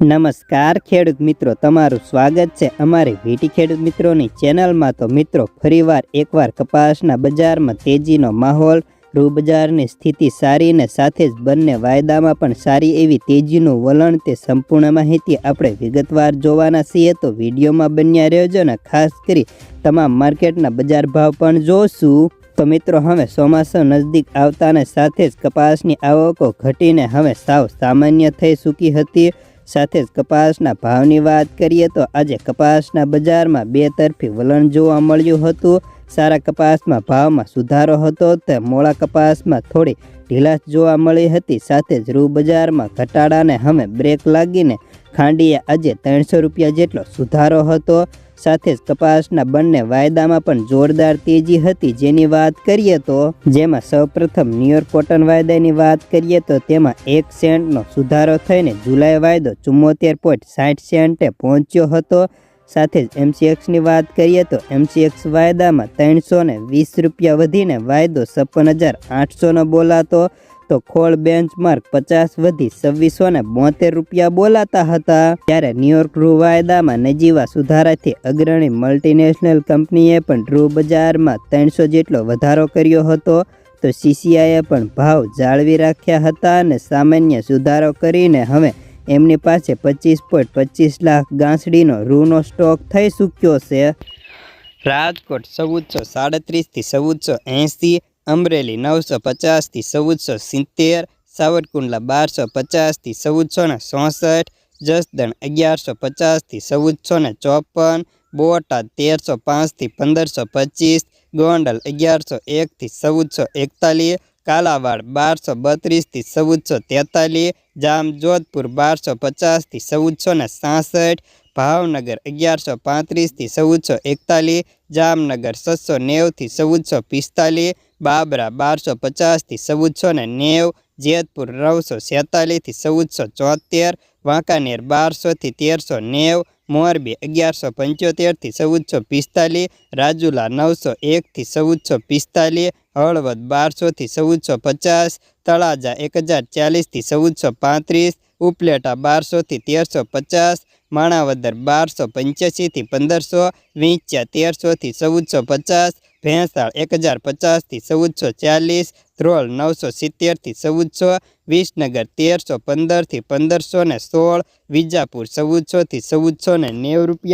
નમસ્કાર ખેડૂત મિત્રો, તમારું સ્વાગત છે અમારી વીટી ખેડૂત મિત્રોની ચેનલમાં. તો મિત્રો, ફરીવાર એકવાર કપાસના બજારમાં તેજીનો માહોલ, રૂબજારની સ્થિતિ સારી ને સાથે જ બંને વાયદામાં પણ સારી એવી તેજીનું વલણ તે સંપૂર્ણ માહિતી આપણે વિગતવાર જોવાના છીએ. તો વિડીયોમાં બન્યા રહેજો ને ખાસ કરી તમામ માર્કેટના બજાર ભાવ પણ જોશું. તો મિત્રો, હવે ચોમાસું નજદીક આવતાને સાથે જ કપાસની આવકો ઘટીને હવે સાવ સામાન્ય થઈ ચૂકી હતી. સાથે જ કપાસના ભાવની વાત કરીએ તો આજે કપાસના બજારમાં બે તરફી વલણ જોવા મળ્યું હતું. સારા કપાસમાં ભાવમાં સુધારો હતો તે મોળા કપાસમાં થોડી ઢીલાશ જોવા મળી હતી. સાથે જ રૂ બજારમાં ઘટાડાને હવે બ્રેક લાગીને ખાંડીએ આજે ત્રણસો રૂપિયા જેટલો સુધારો હતો. સાથે જ કપાસના બંને વાયદામાં પણ જોરદાર તેજી હતી. જેની વાત કરીએ તો, જેમાં સૌપ્રથમ ન્યુયોર્ક કોટન વાયદાની વાત કરીએ તો તેમાં એક સેન્ટનો સુધારો થઈને જુલાઈ વાયદો ચુમ્મોતેર પોઈન્ટ સાઠ સેન્ટે પહોંચ્યો હતો. સાથે જ એમસીએક્સની વાત કરીએ તો એમસીએક્સ વાયદામાં ત્રણસો વીસ રૂપિયા વધીને વાયદો છપ્પન હજાર આઠસોનો બોલાતો. તો ખોળ બેન્ચમાર્ક પચાસ વધી છવ્વીસો ને બોતેર રૂપિયા બોલાતા હતા. ત્યારે ન્યુયોર્ક રૂ વાયદામાં નજીવા સુધારાથી અગ્રણી મલ્ટીનેશનલ કંપનીએ પણ રૂ બજારમાં ત્રણસો જેટલો વધારો કર્યો હતો. તો સીસીઆઈએ પણ ભાવ જાળવી રાખ્યા હતા અને સામાન્ય સુધારો કરીને હવે એમની પાસે પચીસ પોઈન્ટ પચીસ લાખ ગાંસડીનો રૂનો સ્ટોક થઈ ચૂક્યો છે. રાજકોટ ચૌદસો સાડત્રીસથી ચૌદસો એંસી અમરેલી નવસો પચાસથી ચૌદસો સિત્તેર, સાવરકુંડલા બારસો પચાસથી ચૌદસો ને ચોસઠ, જસદણ અગિયારસો પચાસથી ચૌદસો ને ચોપન, બોટાદ તેરસો પાંચથી પંદરસો પચીસ, ગોંડલ અગિયારસો એકથી ચૌદસો એકતાલીસ, કાલાવાડ બારસો બત્રીસથી ચૌદસો તેતાલીસ, જામજોધપુર બારસો પચાસથી ચૌદસો ને સાસઠ, ભાવનગર અગિયારસો પાંત્રીસથી ચૌદસો એકતાલીસ, જામનગર છસો નેવથી ચૌદસો પિસ્તાલીસ બાબરા બારસો પચાસથી ચૌદસો ને નેવ, જેતપુર નવસો છેતાલીસથી ચૌદસો ચોતેર વાંકાનેર બારસોથી તેરસો નેવ, મોરબી અગિયારસો પંચોતેરથી ચૌદસો પિસ્તાલીસ, રાજુલા નવસો એકથી ચૌદસો પિસ્તાલીસ, હળવદ બારસોથી ચૌદસો પચાસ, તળાજા એક હજાર ચાલીસથી ચૌદસો પાંત્રીસ, ઉપલેટા બારસોથી તેરસો પચાસ, માણાવદર બારસો પંચ્યાસીથી પંદરસો વિંચ્યા તેરસોથી ચૌદસો પચાસ ભેંસાળ એક હજાર પચાસથી ચૌદસો ચાલીસ, ધ્રોલ નવસો સિત્તેરથી ચૌદસો, વિસનગર તેરસો પંદરથી પંદરસો ને સોળ, વિજાપુર ચૌદસોથી ચૌદસો ને નેવું રૂપિયા